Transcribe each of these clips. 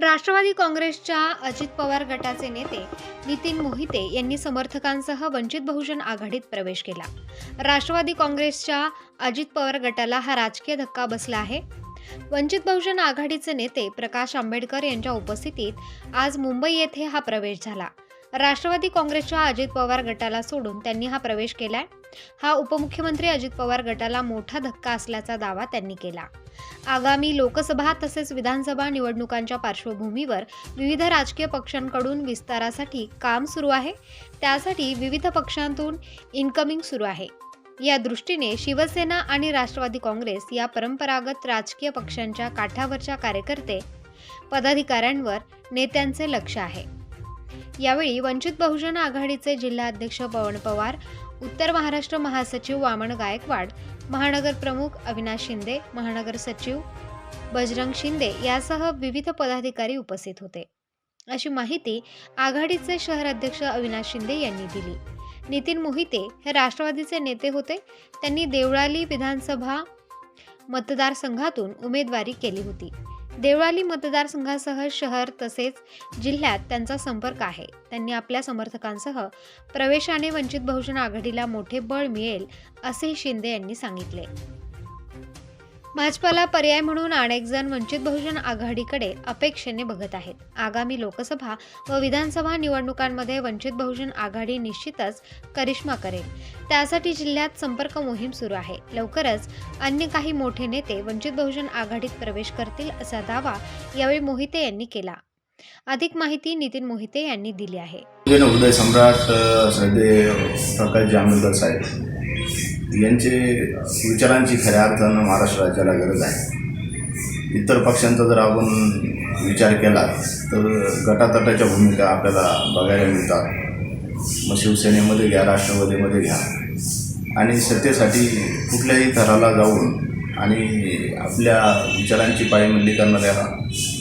राष्ट्रवादी काँग्रेसच्या अजित पवार गटाचे नेते नितीन मोहिते यांनी समर्थकांसह वंचित बहुजन आघाडीत प्रवेश केला. राष्ट्रवादी काँग्रेसच्या अजित पवार गटाला हा राजकीय धक्का बसला आहे. वंचित बहुजन आघाडीचे नेते प्रकाश आंबेडकर यांच्या उपस्थितीत आज मुंबई येथे हा प्रवेश झाला. राष्ट्रवादी काँग्रेसच्या अजित पवार गटाला सोडून त्यांनी हा प्रवेश केलाय. हा उपमुख्यमंत्री अजित पवार गटाला मोठा धक्का असल्याचा दावा त्यांनी केला. आगामी लोकसभा तसेच विधानसभा निवडणुकांच्या पार्श्वभूमीवर विविध राजकीय पक्षांकडून विस्तारासाठी काम सुरू आहे. त्यासाठी विविध पक्षांतून इन्कमिंग सुरू आहे. या दृष्टीने शिवसेना आणि राष्ट्रवादी काँग्रेस या परंपरागत राजकीय पक्षांच्या काठावरच्या कार्यकर्ते पदाधिकाऱ्यांवर नेत्यांचे लक्ष आहे. यावेळी वंचित बहुजन आघाडीचे जिल्हाध्यक्ष पवन पवार उत्तर महाराष्ट्र महासचिव वामन गायकवाड महानगर प्रमुख अविनाश शिंदे महानगर सचिव बजरंग शिंदे यासह विविध पदाधिकारी उपस्थित होते. अशी माहिती आघाडीचे शहर अध्यक्ष अविनाश शिंदे यांनी दिली. नितीन मोहिते हे राष्ट्रवादीचे नेते होते. त्यांनी देवळाली विधानसभा मतदारसंघातून उमेदवारी केली होती. देवळाली मतदारसंघासह शहर तसेच जिल्ह्यात त्यांचा संपर्क आहे. त्यांनी आपल्या समर्थकांसह प्रवेशाने वंचित बहुजन आघाडीला मोठे बळ मिळेल असे शिंदे यांनी सांगितले. भाजपाला पर्याय म्हणून अनेक जण वंचित बहुजन आघाडीकडे अपेक्षेने बघत आहेत. आगामी लोकसभा व विधानसभा निवडणुकांमध्ये वंचित बहुजन आघाडी निश्चितच करिश्मा करेल. त्यासाठी जिल्ह्यात संपर्क मोहीम सुरू आहे. लवकरच अन्य काही मोठे नेते वंचित बहुजन आघाडीत प्रवेश करतील असा दावा यावेळी मोहिते यांनी केला. अधिक माहिती नितीन मोहिते यांनी दिली आहे. उदय सम्राट प्रकाश जांभेकर साहेब. यांचे विचारांची खऱ्या अर्थानं महाराष्ट्र राज्याला गरज आहे. इतर पक्षांचा जर आपण विचार केला तर गटातटाच्या भूमिका आपल्याला बघायला मिळतात. मग शिवसेनेमध्ये घ्या राष्ट्रवादीमध्ये घ्या. आणि सत्तेसाठी कुठल्याही थराला जाऊन आणि आपल्या विचारांची पायमल्ली करणाऱ्या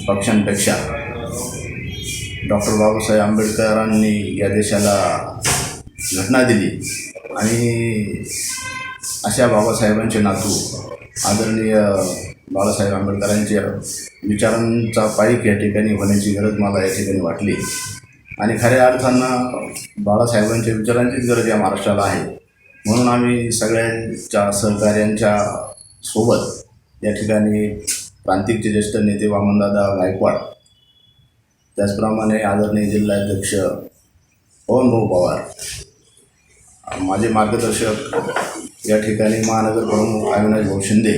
पक्षांपेक्षा डॉक्टर बाबासाहेब आंबेडकरांनी या देशाला घटना दिली. आणि अशा बाबासाहेबांचे नातू आदरणीय बाळासाहेब आंबेडकरांच्या विचारांचा पाईक या ठिकाणी होण्याची गरज मला या ठिकाणी वाटली. आणि खऱ्या अर्थानं बाळासाहेबांच्या विचारांचीच गरज या महाराष्ट्राला आहे. म्हणून आम्ही सगळ्यांच्या सहकार्यांच्या सोबत या ठिकाणी प्रांतिकचे ज्येष्ठ नेते वामनदादा गायकवाड त्याचप्रमाणे आदरणीय जिल्हाध्यक्ष पवनभाऊ पवार माझे मार्गदर्शक या ठिकाणी महानगर प्रमुख अविनाश भाऊ शिंदे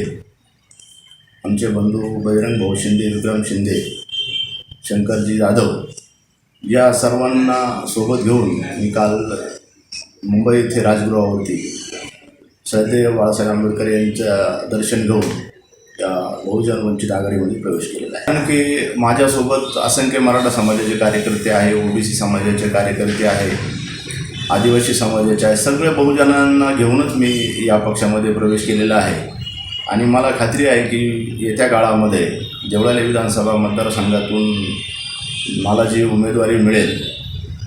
आमचे बंधू बजरंग भाऊ शिंदे विक्रम शिंदे शंकरजी जाधव या सर्वांना सोबत घेऊन मी काल मुंबई येथे राजगृहावरती श्रद्धेय बाळासाहेब आंबेडकर यांचं दर्शन घेऊन त्या बहुजन वंचित आघाडीमध्ये प्रवेश केलेला आहे. कारण की माझ्यासोबत असंख्य मराठा समाजाचे कार्यकर्ते आहे ओबीसी समाजाचे कार्यकर्ते आहे. आदिवासी समाजाचे आहे सगळ्या बहुजनांना घेऊनच मी या पक्षामध्ये प्रवेश केलेला आहे. आणि मला खात्री आहे की येत्या काळामध्ये देवळाली विधानसभा मतदारसंघातून मला जी उमेदवारी मिळेल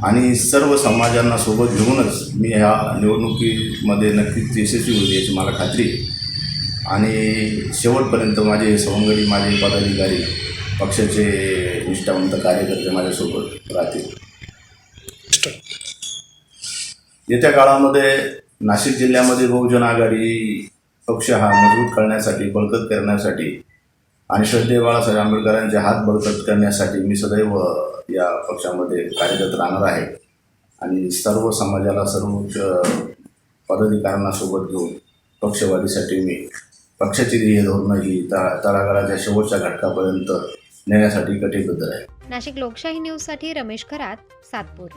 आणि सर्व समाजांना सोबत घेऊनच मी ह्या निवडणुकीमध्ये नक्कीच यशस्वी होईल याची मला खात्री आणि शेवटपर्यंत माझे सवंगडी माझे पदाधिकारी पक्षाचे निष्ठावंत कार्यकर्ते माझ्यासोबत राहतील. येत्या काळामध्ये नाशिक जिल्ह्यामध्ये बहुजन आघाडी पक्ष हा मजबूत करण्यासाठी बळकट करण्यासाठी आणि श्रद्धे बाळासाहेब आंबेडकरांचे हात बळकट करण्यासाठी मी सदैव या पक्षामध्ये कार्यरत राहणार आहे. आणि सर्व समाजाला सर्वोच्च पदाधिकाऱ्यांना सोबत घेऊन पक्षवादीसाठी मी पक्षाची ध्येय धोरणं ही तळा तळागाळाच्या शेवटच्या घटकापर्यंत नेण्यासाठी कटिबद्ध आहे. नाशिक लोकशाही न्यूजसाठी रमेश खरात सातपूर.